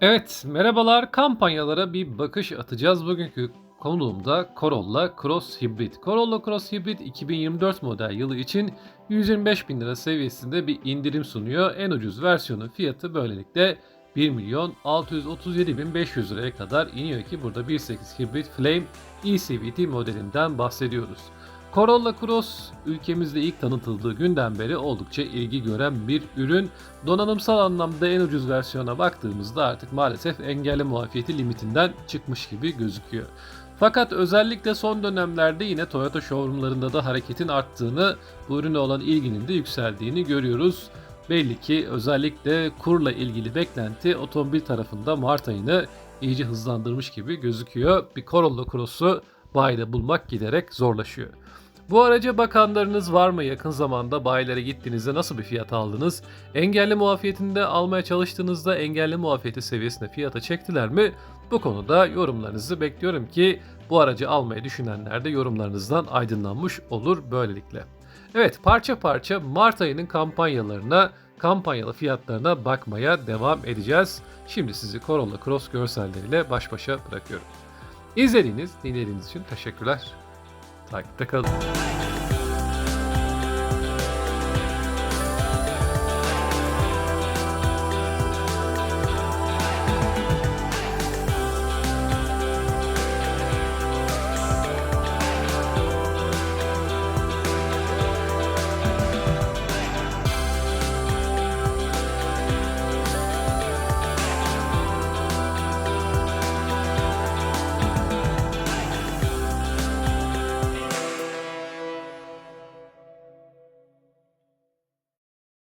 Evet, merhabalar. Kampanyalara bir bakış atacağız. Bugünkü konuğumda Corolla Cross Hybrid. Corolla Cross Hybrid 2024 model yılı için 125 bin lira seviyesinde bir indirim sunuyor. En ucuz versiyonun fiyatı böylelikle 1 milyon 637 bin 500 liraya kadar iniyor ki burada 1.8 Hybrid Flame ECVT modelinden bahsediyoruz. Corolla Cross ülkemizde ilk tanıtıldığı günden beri oldukça ilgi gören bir ürün. Donanımsal anlamda en ucuz versiyona baktığımızda artık maalesef engelli muafiyeti limitinden çıkmış gibi gözüküyor. Fakat özellikle son dönemlerde yine Toyota showroomlarında da hareketin arttığını, bu ürüne olan ilginin de yükseldiğini görüyoruz. Belli ki özellikle kurla ilgili beklenti otomobil tarafında Mart ayını iyice hızlandırmış gibi gözüküyor. Bir Corolla Cross'u bayide bulmak giderek zorlaşıyor. Bu araca bakanlarınız var mı? Yakın zamanda bayilere gittiğinizde nasıl bir fiyat aldınız? Engelli muafiyetinde almaya çalıştığınızda engelli muafiyeti seviyesinde fiyata çektiler mi? Bu konuda yorumlarınızı bekliyorum ki bu aracı almayı düşünenler de yorumlarınızdan aydınlanmış olur böylelikle. Evet parça parça Mart ayının kampanyalarına, kampanyalı fiyatlarına bakmaya devam edeceğiz. Şimdi sizi Corolla Cross görselleriyle baş başa bırakıyorum. İzlediğiniz, dinlediğiniz için teşekkürler. like, because.